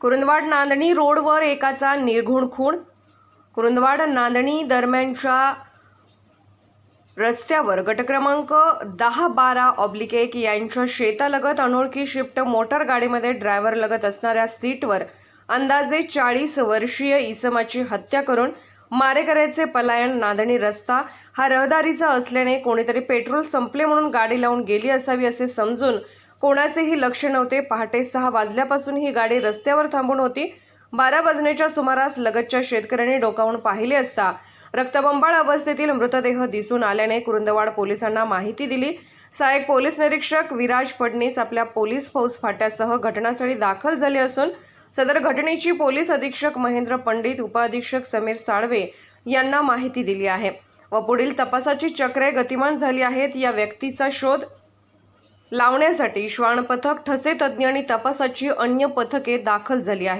कुरुंदवाड नांदणी रोडवर एकाचा निर्घुण खून. कुरुंदवाड नांदणी दरम्यानच्या रस्त्यावर गटक्रमांक दहा बारा ऑब्लिक एक यांच्या शेतालगत अनोळखी शिफ्ट मोटर गाडीमध्ये ड्रायव्हर लगत असणाऱ्या सीटवर अंदाजे चाळीस वर्षीय इसमाची हत्या करून मारेकऱ्याचे पलायन नांदणी रस्ता हा रहदारीचा असल्याने कोणीतरी पेट्रोल संपले म्हणून गाडी लावून गेली असावी असे समजून कोणाचेही लक्ष नव्हते. पहाटे सहा वाजल्यापासून ही गाडी रस्त्यावर थांबून होती. बारा वाजण्याच्या सुमारास लगतच्या शेतकऱ्यांनी डोकावून पाहिले असता रक्तबंबाळ अवस्थेतील मृतदेह दिसून आल्याने कुरुंदवाड पोलिसांना माहिती दिली. सहाय्यक पोलीस निरीक्षक विराज फडणीस आपल्या पोलीस फौज फाट्यासह घटनास्थळी दाखल झाले असून सदर घटनेची पोलीस अधीक्षक महेंद्र पंडित उपअधीक्षक समीर साळवे यांना माहिती दिली आहे व पुढील तपासाची चक्रे गतिमान झाली आहेत या व्यक्तीचा शोध लावण्यासाठी श्वान पथक ठसे तज्ज्ञ आणि तपासाची अन्य पथके दाखल झाली आहेत.